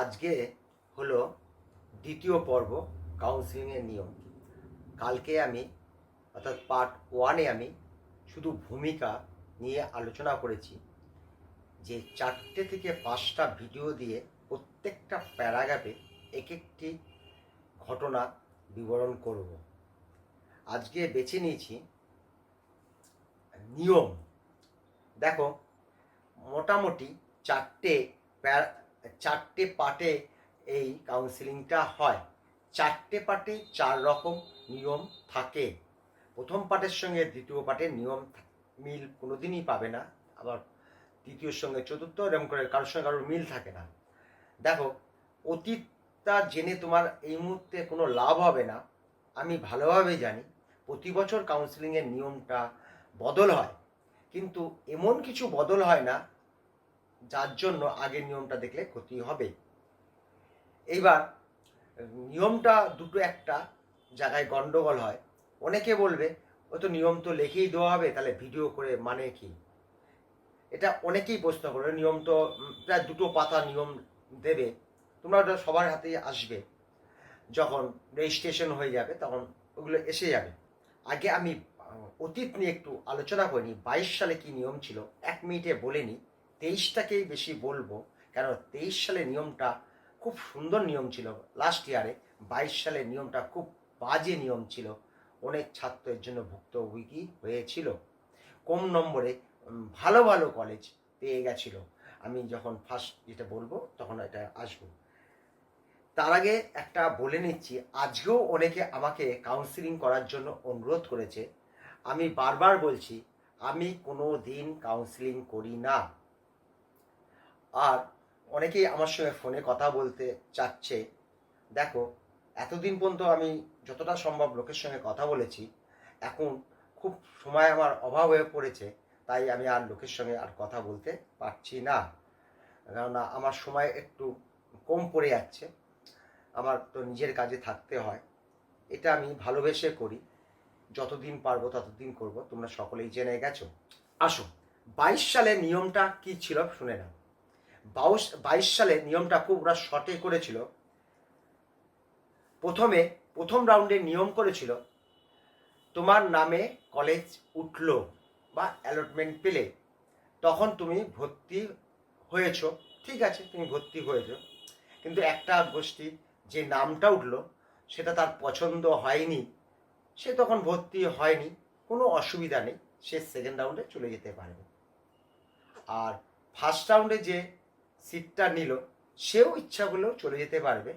আজকে হলো দ্বিতীয় পর্ব কাউন্সিলিংয়ের নিয়ম। কালকে আমি, অর্থাৎ পার্ট ওয়ানে আমি শুধু ভূমিকা নিয়ে আলোচনা করেছি। যে চারটে থেকে পাঁচটা ভিডিও দিয়ে প্রত্যেকটা প্যারাগ্রাফে এক একটি ঘটনা বিবরণ করব। আজকে বেছে নিয়েছি নিয়ম। দেখো, মোটামুটি চারটে প্যারা চারটে পার্টে এই কাউন্সিলিংটা হয়। চারটে পার্টে চার রকম নিয়ম থাকে। প্রথম পার্টের সঙ্গে দ্বিতীয় পার্টের নিয়ম মিল কোনোদিনই পাবে না। আবার তৃতীয়র সঙ্গে চতুর্থ এরকম করে কারোর সঙ্গে কারোর মিল থাকে না। দেখো, অতীতটা জেনে তোমার এই মুহূর্তে কোনো লাভ হবে না। আমি ভালোভাবে জানি, প্রতি বছর কাউন্সিলিংয়ের নিয়মটা বদল হয়। কিন্তু এমন কিছু বদল হয় না যার জন্য আগের নিয়মটা দেখলে ক্ষতি হবে এইবার, নিয়মটা দুটো একটা জায়গায় গন্ডগোল হয়। অনেকে বলবে, ও তো নিয়ম তো লিখেই দেওয়া হবে, তাহলে ভিডিও করে মানে কি? এটা অনেকেই প্রশ্ন করবে নিয়ম তো প্রায় দুটো পাতা নিয়ম দেবে, তোমরা ওটা সবার হাতেই আসবে। যখন রেজিস্ট্রেশন হয়ে যাবে, তখন ওগুলো এসে যাবে। আগে আমি অতীত নিয়ে একটু আলোচনা করিনি, বাইশ সালে কি নিয়ম ছিল, এক মিনিটে বলে নিই তেইশটাকেই বেশি বলব কেন তেইশ সালে নিয়মটা খুব সুন্দর নিয়ম ছিল। লাস্ট ইয়ারে বাইশ সালের নিয়মটা খুব বাজে নিয়ম ছিল। অনেক ছাত্রের জন্য ভুক্তভোগী হয়েছিল। কম নম্বরে ভালো ভালো কলেজ পেয়ে গেছিল। আমি যখন ফার্স্ট যেটা বলব, তখন এটা আসব। তার আগে একটা বলে নিচ্ছি, আজকেও অনেকে আমাকে কাউন্সিলিং করার জন্য অনুরোধ করেছে। আমি বারবার বলছি, আমি কোনো দিন কাউন্সিলিং করি না। আর অনেকেই আমার সঙ্গে ফোনে কথা বলতে চাচ্ছে। দেখো, এতদিন পর্যন্ত আমি যতটা সম্ভব লোকের সঙ্গে কথা বলেছি, এখন খুব সময় আমার অভাব হয়ে পড়েছে, তাই আমি আর লোকের সঙ্গে আর কথা বলতে পারছি না। কেননা আমার সময় একটু কম পড়ে যাচ্ছে, আমার তো নিজের কাজে থাকতে হয়। এটা আমি ভালোবেসে করি, যতদিন পারব ততদিন করব, তোমরা সকলেই জেনে গেছো। আসো, বাইশ সালে নিয়মটা কি ছিল, শুনে নাও। বাউশ বাইশ সালে নিয়মটা খুব ওরা শর্টে করেছিল। প্রথমে, প্রথম রাউন্ডে নিয়ম করেছিল, তোমার নামে কলেজ উঠল বা অ্যালটমেন্ট পেলে, তখন তুমি ভর্তি হয়েছ, ঠিক আছে, তুমি ভর্তি হয়েছ। কিন্তু একটা গোষ্ঠী যে নামটা উঠল, সেটা তার পছন্দ হয়নি, সে তখন ভর্তি হয়নি, কোনো অসুবিধা নেই, সে সেকেন্ড রাউন্ডে চলে যেতে পারবে। আর ফার্স্ট রাউন্ডে যে সিটটা নিল, সেও ইচ্ছা করলেও চলে যেতে পারবে।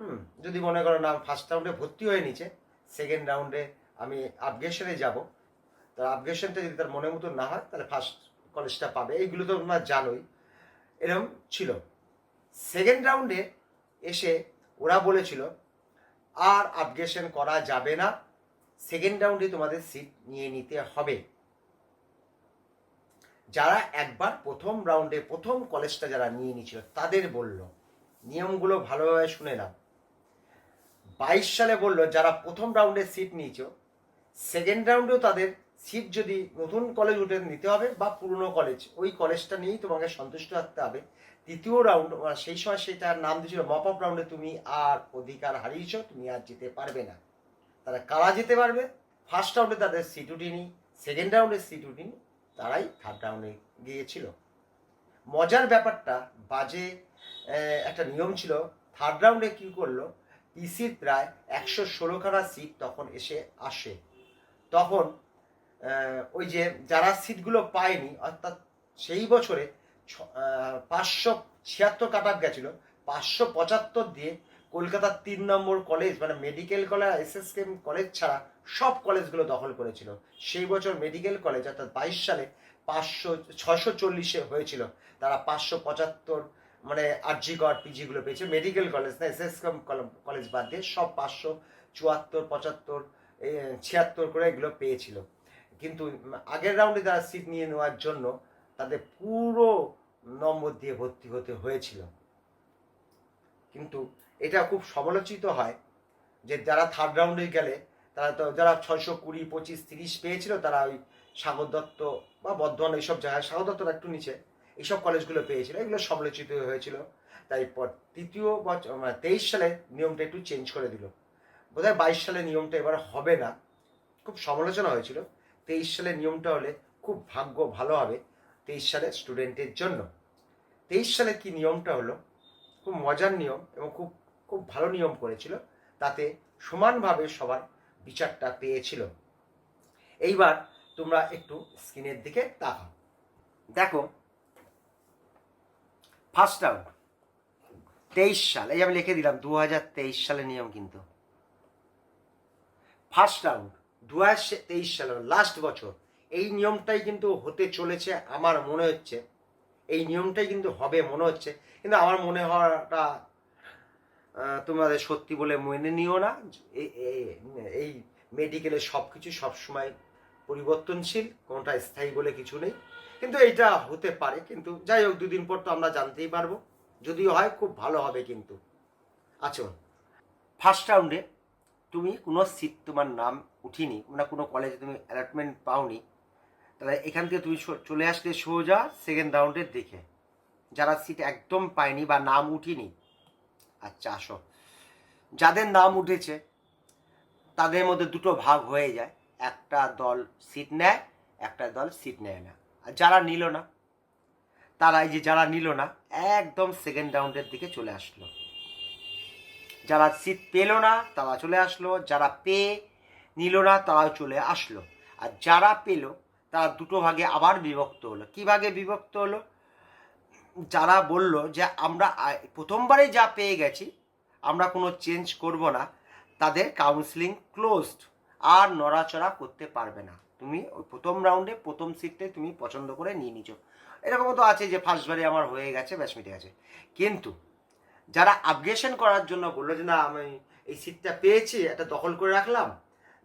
হুম, যদি মনে করো না ফার্স্ট রাউন্ডে ভর্তি হয়ে নিচ্ছে সেকেন্ড রাউন্ডে আমি আপগ্রেশনে যাব। তো আপগ্রেশনটা যদি তার মনের মতো না হয়, তাহলে ফার্স্ট কলেজটা পাবে। এইগুলো তো তোমরা জানোই। এরকম ছিল। সেকেন্ড রাউন্ডে এসে ওরা বলেছিল, আর আপগ্রেশন করা যাবে না। সেকেন্ড রাউন্ডে তোমাদের সিট নিয়ে নিতে হবে। যারা একবার প্রথম রাউন্ডে প্রথম কলেজটা যারা নিয়ে নিয়েছিল, তাদের বলল, নিয়মগুলো ভালোভাবে শুনে নাও। বাইশ সালে বলল, যারা প্রথম রাউন্ডে সিট নিয়েছ সেকেন্ড রাউন্ডেও তাদের সিট যদি নতুন কলেজ উঠে নিতে হবে বা পুরনো কলেজ ওই কলেজটা নিয়েই তোমাকে সন্তুষ্ট থাকতে হবে। তৃতীয় রাউন্ড সেই সময় সেটার নাম দিয়েছিল মপ আপ রাউন্ডে তুমি আর অধিকার হারিয়েছ, তুমি আর যেতে পারবে না। তারা কারা যেতে পারবে? ফার্স্ট রাউন্ডে তাদের সিট উঠিনি সেকেন্ড রাউন্ডে সিট উঠিনি তারাই থার্ড রাউন্ডে গিয়েছিল। মজার ব্যাপারটা, বাজে একটা নিয়ম ছিল থার্ড রাউন্ডে কি করল পিসির প্রায় একশো ষোলোখানা সিট তখন এসে আসে। তখন ওই যে যারা সিটগুলো পায়নি, অর্থাৎ সেই বছরে পাঁচশো ছিয়াত্তর কাট আপ গেছিল, পাঁচশো পঁচাত্তর দিয়ে কলকাতার তিন নম্বর কলেজ মানে medical college S S college ছাড়া সব কলেজগুলো দখল করেছিল। সেই বছর মেডিকেল কলেজ অর্থাৎ বাইশ সালে পাঁচশো ছশো চল্লিশে হয়েছিল। তারা পাঁচশো পঁচাত্তর মানে আরজিগড় পিজিগুলো পেয়েছে। মেডিকেল কলেজ না, এস এস কলেজ বাদ দিয়ে সব পাঁচশো চুয়াত্তর, পঁচাত্তর ছিয়াত্তর করে এগুলো পেয়েছিল। কিন্তু আগের রাউন্ডে তারা সিট নিয়ে নেওয়ার জন্য তাদের পুরো নম্বর দিয়ে ভর্তি হতে হয়েছিল। কিন্তু এটা খুব সমালোচিত হয় যে যারা থার্ড রাউন্ডে গেলে তারা তো যারা ছয়শো কুড়ি, পঁচিশ, তিরিশ পেয়েছিল, তারা ওই সাগর দত্ত বা বর্ধমান এইসব জায়গায়, সাগর দত্তটা একটু নিচে, এইসব কলেজগুলো পেয়েছিল, এগুলো সমালোচিত হয়েছিল। তাই পর তৃতীয় বছর মানে তেইশ সালে নিয়মটা একটু চেঞ্জ করে দিল। বোধহয় বাইশ সালে নিয়মটা এবার হবে না। খুব সমালোচনা হয়েছিল। তেইশ সালে নিয়মটা হলে খুব ভাগ্য ভালো হবে তেইশ সালে স্টুডেন্টের জন্য। তেইশ সালে কি নিয়মটা হলো? খুব মজার নিয়ম এবং খুব খুব ভালো নিয়ম করেছিল। তাতে সমানভাবে সবার বিচারটা পেয়েছিল। এইবার তোমরা একটু স্ক্রিনের দিকে তাকাও। দেখো ফার্স্ট আউট তেইশ সাল, এই আমি লিখে দিলাম দু হাজার তেইশ সালের নিয়ম কিন্তু। ফার্স্ট রাউন্ড দু হাজার তেইশ সালের লাস্ট বছর, এই নিয়মটাই কিন্তু হতে চলেছে আমার মনে হচ্ছে। এই নিয়মটাই কিন্তু হবে মনে হচ্ছে। কিন্তু আমার মনে হওয়াটা তোমাদের সত্যি বলে মেনে নিও না। এই মেডিকেলে সব কিছু সবসময় পরিবর্তনশীল, কোনটা স্থায়ী বলে কিছু নেই। কিন্তু এইটা হতে পারে, কিন্তু যাই হোক, দুদিন পর তো আমরা জানতেই পারব। যদিও হয়, খুব ভালো হবে কিন্তু। আচ্ছা ফার্স্ট রাউন্ডে তুমি কোনো সিট তোমার নাম উঠিনি মানে কোনো কলেজে তুমি অ্যালটমেন্ট পাওনি, তাহলে এখান থেকে তুমি চলে আসলে সোজা সেকেন্ড রাউন্ডের দিকে যারা সিট একদম পায়নি বা নাম উঠিনি আচ্ছা আসো যাদের নাম উঠেছে, তাদের মধ্যে দুটো ভাগ হয়ে যায়। একটা দল সিট নেয়, একটা দল সিট নেয় না। আর যারা নিল না, তারা এই যে যারা নিল না, একদম সেকেন্ড রাউন্ডের দিকে চলে আসলো। যারা সিট পেল না, তারা চলে আসলো। যারা পেয়ে নিল না, তারাও চলে আসলো। আর যারা পেল, তারা দুটো ভাগে আবার বিভক্ত হলো। কি ভাগে বিভক্ত হলো? যারা বলল যে আমরা প্রথমবারে যা পেয়ে গেছি, আমরা কোনো চেঞ্জ করব না, তাদের কাউন্সিলিং ক্লোজড আর নড়াচড়া করতে পারবে না। তুমি ওই প্রথম রাউন্ডে প্রথম সিটটাই তুমি পছন্দ করে নিয়ে নিচ্ছ এরকম তো আছে যে ফার্স্টবারে আমার হয়ে গেছে, ব্যাস মিটে গেছে। কিন্তু যারা আপগ্রেশন করার জন্য বলল যে, না, আমি এই সিটটা পেয়েছি, এটা দখল করে রাখলাম,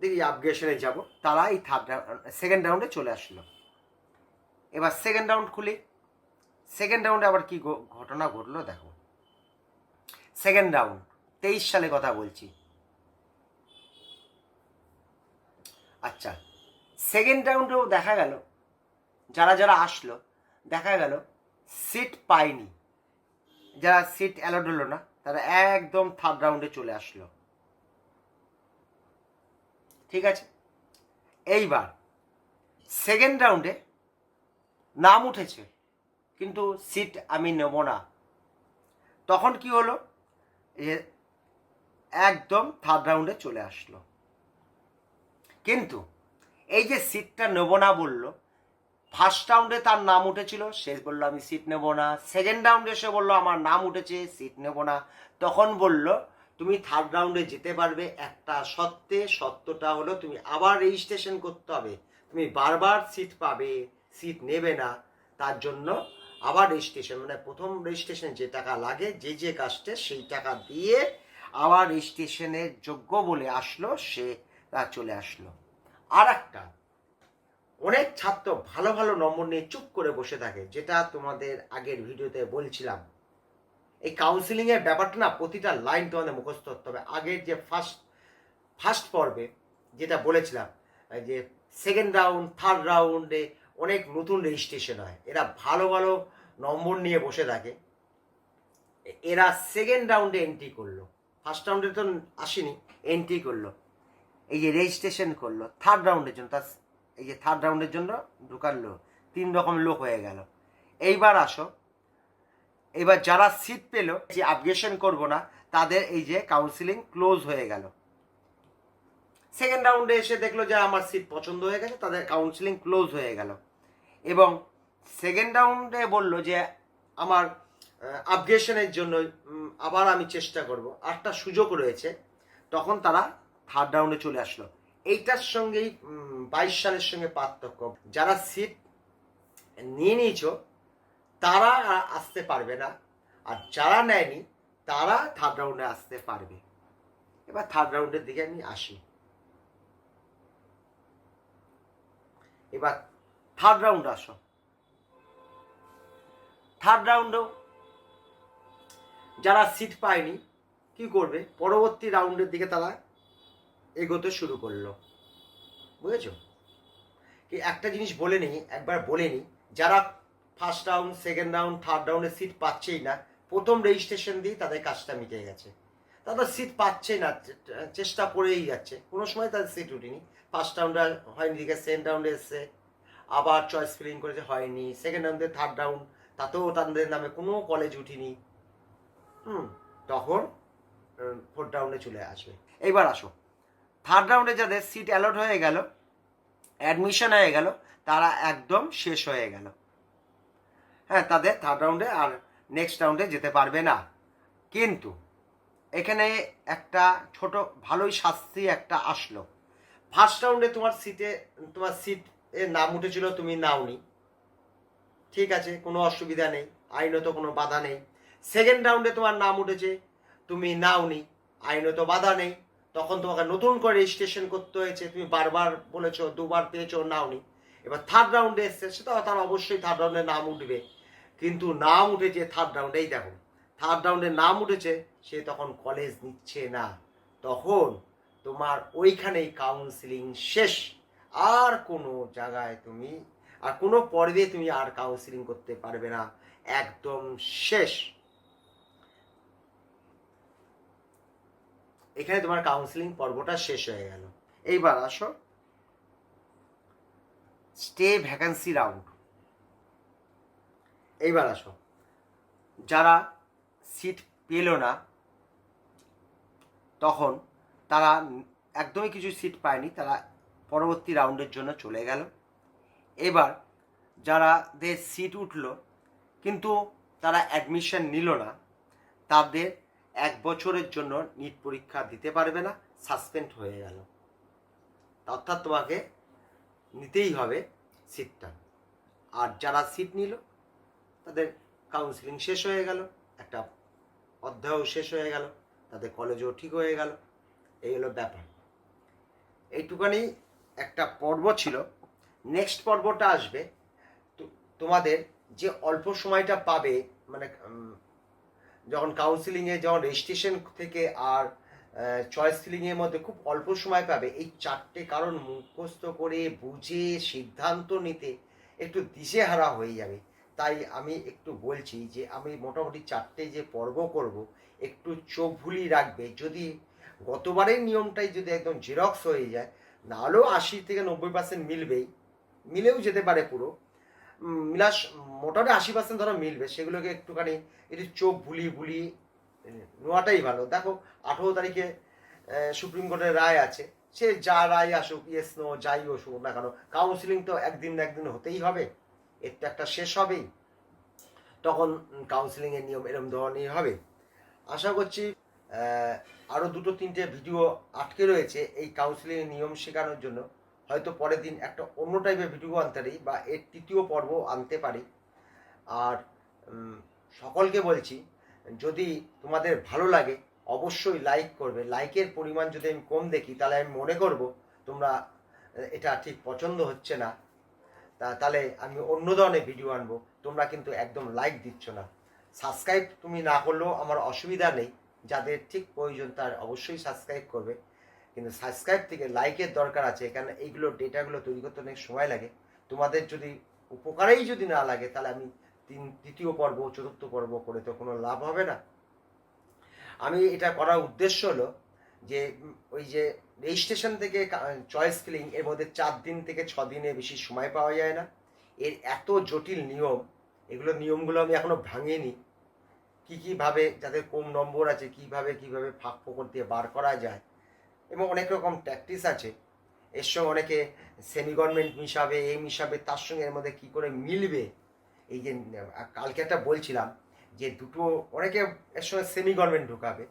দেখি আপগ্রেশনে যাব তারা এই থার্ড সেকেন্ড রাউন্ডে চলে আসলো। এবার সেকেন্ড রাউন্ড খুলি। সেকেন্ড রাউন্ডে আবার কি ঘটনা ঘটলো দেখো। সেকেন্ড রাউন্ড তেইশ সালে কথা বলছি। আচ্ছা সেকেন্ড রাউন্ডেও দেখা গেল, যারা যারা আসলো, দেখা গেল সিট পায়নি। যারা সিট অ্যালাউড হলো না, তারা একদম থার্ড রাউন্ডে চলে আসলো। ঠিক আছে? এইবার সেকেন্ড রাউন্ডে নাম উঠেছে। কিন্তু সিট আমি নেব না। তখন কি হলো? যে একদম থার্ড রাউন্ডে চলে আসলো। কিন্তু এই যে সিটটা নেব না বলল ফার্স্ট রাউন্ডে তার নাম উঠেছিল, সে বলল, আমি সিট নেব না। সেকেন্ড রাউন্ডে সে বলল, আমার নাম উঠেছে সিট নেব না। তখন বলল, তুমি থার্ড রাউন্ডে যেতে পারবে, একটা সত্ত্বে সত্যটা হলো তুমি আবার রেজিস্ট্রেশন করতে হবে। তুমি বারবার সিট পাবে সিট নেবে না। তার জন্য আবার রেজিস্ট্রেশন মানে প্রথম রেজিস্ট্রেশন যে টাকা লাগে, যে যে কাজটে সেই টাকা দিয়ে আবার রেজিস্ট্রেশনের যোগ্য বলে আসলো, সে তা চলে আসলো। আর একটা অনেক ছাত্র ভালো ভালো নম্বর নিয়ে চুপ করে বসে থাকে, যেটা তোমাদের আগের ভিডিওতে বলছিলাম। এই কাউন্সিলিং এর ব্যাপারটা না, প্রতিটা লাইন তোমাদের মুখস্থ করতে হবে। আগের যে ফার্স্ট ফার্স্ট পর্বে যেটা বলেছিলাম যে সেকেন্ড রাউন্ড থার্ড রাউন্ডে অনেক নতুন রেজিস্ট্রেশন হয়। এরা ভালো ভালো নম্বর নিয়ে বসে থাকে। এরা সেকেন্ড রাউন্ডে এন্ট্রি করল। ফার্স্ট রাউন্ডে তো আসেনি এন্ট্রি করল। এই যে রেজিস্ট্রেশন করল থার্ড রাউন্ডের জন্য, তার এই যে থার্ড রাউন্ডের জন্য ঢুকালো তিন রকম লোক হয়ে গেল। এইবার আসো। এবার যারা সিট পেল, যে আপগ্রেশন করব না, তাদের এই যে কাউন্সিলিং ক্লোজ হয়ে গেল। সেকেন্ড রাউন্ডে এসে দেখল যে আমার সিট পছন্দ হয়ে গেছে, তাদের কাউন্সিলিং ক্লোজ হয়ে গেল। এবং সেকেন্ড রাউন্ডে বলল যে আমার আপগ্রেশনের জন্য আবার আমি চেষ্টা করব। আটটা সুযোগ রয়েছে। তখন তারা থার্ড রাউন্ডে চলে আসলো। এইটার সঙ্গেই বাইশ সালের সঙ্গে পার্থক্য। যারা সিট নিয়ে নিয়েছ, তারা আসতে পারবে না। আর যারা নেয়নি, তারা থার্ড রাউন্ডে আসতে পারবে। এবার থার্ড রাউন্ডের দিকে আমি আসি। এবার থার্ড রাউন্ড আসো। থার্ড রাউন্ডেও যারা সিট পায়নি, কি করবে? পরবর্তী রাউন্ডের দিকে তারা এগোতে শুরু করল। বুঝেছ? কি একটা জিনিস বলে নিই, একবার বলে নিই, যারা first round second round third রাউন্ডে সিট পাচ্ছেই না, প্রথম রেজিস্ট্রেশন দিয়ে তাদের কাজটা মিটে গেছে। তারা সিট পাচ্ছে না চেষ্টা করেই যাচ্ছে। কোনো সময় তাদের সিট উঠেনি। ফার্স্ট রাউন্ডে হয়নি দিকে সেকেন্ড রাউন্ডে এসছে। আবার চয়েস ফিলিং করেছে হয়নি। সেকেন্ড রাউন্ডে থার্ড রাউন্ড তাতেও তাদের নামে কোনো কলেজ উঠিনি। হুম, তখন ফোর্থ রাউন্ডে চলে আসবে। এইবার আসো। থার্ড রাউন্ডে যাদের সিট অ্যালট হয়ে গেল অ্যাডমিশন হয়ে গেল, তারা একদম শেষ হয়ে গেল। হ্যাঁ তাদের থার্ড রাউন্ডে আর নেক্সট রাউন্ডে যেতে পারবে না। কিন্তু, এখানে একটা ছোট, ভালোই শাস্তি একটা আসলো। ফার্স্ট রাউন্ডে তোমার সিটে তোমার সিট এর নাম উঠেছিল তুমি নাওনি। ঠিক আছে, কোনো অসুবিধা নেই, আইনত কোনো বাধা নেই। সেকেন্ড রাউন্ডে তোমার নাম উঠেছে, তুমি নাওনি, আইনত বাধা নেই। তখন তোমাকে নতুন করে রেজিস্ট্রেশন করতে হয়েছে, তুমি বারবার বলেছ, দুবার পেয়েছ নাওনি। এবার থার্ড রাউন্ডে এসছে সেটা তার অবশ্যই থার্ড রাউন্ডে নাম উঠবে। কিন্তু নাম উঠেছে থার্ড রাউন্ডেই দেখো থার্ড রাউন্ডে নাম উঠেছে, সে তখন কলেজ নিচ্ছে না। তখন তোমার ওইখানেই কাউন্সিলিং শেষ। আর কোনো জায়গায় তুমি আর কোনো পর্বে তুমি আর কাউন্সিলিং করতে পারবে না। একদম শেষ। এখানে তোমার কাউন্সিলিং পর্বটা শেষ হয়ে গেল। এইবার আসো। স্টে ভ্যাকান্সি রাউন্ড এইবার আসো। যারা সিট পেল না, তখন তারা একদমই কিছু সিট পায়নি, তারা পরবর্তী রাউন্ডের জন্য চলে গেল। এবার যারাদের সিট উঠল, কিন্তু তারা অ্যাডমিশন নিল না, তাদের এক বছরের জন্য নিট পরীক্ষা দিতে পারবে না সাসপেন্ড হয়ে গেল। অর্থাৎ তোমাকে নিতেই হবে সিটটা আর যারা সিট নিল, তাদের কাউন্সিলিং শেষ হয়ে গেল, একটা অধ্যায়ও শেষ হয়ে গেল, তাদের কলেজও ঠিক হয়ে গেল। এই হলো ব্যাপার। এইটুকানি একটা পর্ব ছিল। নেক্সট পর্বটা আসবে। তোমাদের যে অল্প সময়টা পাবে মানে যখন কাউন্সিলিংয়ে যখন রেজিস্ট্রেশন থেকে আর চয়েস ফিলিংয়ের মধ্যে খুব অল্প সময় পাবে, এই চারটে কারণ মুখস্থ করে বুঝে সিদ্ধান্ত নিতে একটু দিশেহারা হয়ে যাবে। তাই আমি একটু বলছি যে, আমি মোটামুটি চারটে যে পর্ব করব, একটু চোখ ভুলি রাখবে। যদি গতবারের নিয়মটাই যদি একদম জেরক্স হয়ে যায় নাহলেও আশি থেকে নব্বই পার্সেন্ট মিলবেই। মিলেও যেতে পারে পুরো। মিলাস মোটামুটি আশি পার্সেন্ট ধরো মিলবে। সেগুলোকে একটুখানি একটু চোখ ভুলি ভুলি নেওয়াটাই ভালো। দেখো, আঠেরো তারিখে সুপ্রিম কোর্টের রায় আছে। সে যা রায় আসুক ইয়েস নো যাই আসুক না কেন কাউন্সিলিং তো একদিন না একদিন হতেই হবে। এর তো একটা শেষ হবেই। তখন কাউন্সিলিংয়ের নিয়ম এরম ধরনের হবে। আশা করছি আহ, আরও দুটো তিনটে ভিডিও আটকে রয়েছে এই কাউন্সিলিংয়ের নিয়ম শেখানোর জন্য। হয়তো পরের দিন একটা অন্য টাইপের ভিডিও আনতে পারি বা এর তৃতীয় পর্ব আনতে পারি। আর সকলকে বলছি যদি তোমাদের ভালো লাগে অবশ্যই লাইক করবে। লাইকের পরিমাণ যদি আমি কম দেখি তাহলে আমি মনে করব তোমরা এটা ঠিক পছন্দ হচ্ছে না। তা তাহলে আমি অন্য ধরনের ভিডিও আনব। তোমরা কিন্তু একদম লাইক দিচ্ছ না। সাবস্ক্রাইব তুমি না করলেও আমার অসুবিধা নেই। যাদের ঠিক প্রয়োজন তার অবশ্যই সাবস্ক্রাইব করবে। কিন্তু সাবস্ক্রাইব থেকে লাইকের দরকার আছে, এখানে এইগুলো ডেটাগুলো তৈরি করতে অনেক সময় লাগে। তোমাদের যদি উপকারেই যদি না লাগে, তাহলে আমি তিন, তৃতীয় পর্ব, চতুর্থ পর্ব করে তো কোনো লাভ হবে না। আমি এটা করার উদ্দেশ্য হলো যে, ওই যে রেজিস্ট্রেশন থেকে চয়েস ফিলিং এর মধ্যে চার দিন থেকে ছ দিনে বেশি সময় পাওয়া যায় না। এর এত জটিল নিয়ম, এগুলো নিয়মগুলো আমি এখনও ভাঙিনি। কি কীভাবে যাদের কম নম্বর আছে কীভাবে কীভাবে ফাঁক ফোকর দিয়ে বার করা যায় এবং অনেক রকম ট্যাকটিস আছে। এর সঙ্গে অনেকে সেমি গভর্নমেন্ট মিশাবে এই মিশাবে, তার সঙ্গে এর মধ্যে কী করে মিলবে? এই যে কালকে একটা বলছিলাম যে দুটো, অনেকে এর সঙ্গে সেমি গভর্নমেন্ট ঢুকাবে।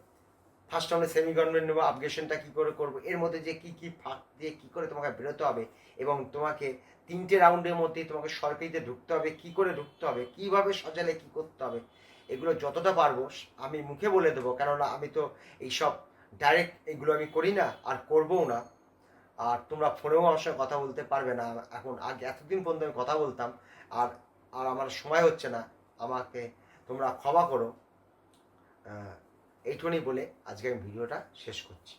ফার্স্ট রাউন্ডে সেমি গভর্নমেন্ট নেব আপগ্রেশনটা কী করে করব, এর মধ্যে যে কি কি ফাঁক দিয়ে কী করে তোমাকে বেরোতে হবে এবং তোমাকে তিনটে রাউন্ডের মধ্যেই তোমাকে সরকারিতে ঢুকতে হবে, কি করে ঢুকতে হবে, কীভাবে সাজালে কি করতে হবে এগুলো যতটা পারব, আমি মুখে বলে দেবো। কেননা আমি তো এইসব ডাইরেক্ট এগুলো আমি করি না আর করবও না। আর তোমরা ফোনেও আমার সঙ্গে কথা বলতে পারবে না। এখন আগে এতদিন পর্যন্ত আমি কথা বলতাম, আর আর আমার সময় হচ্ছে না। আমাকে তোমরা ক্ষমা করো। এইটুকুনি বলে আজকে আমি ভিডিওটা শেষ করছি।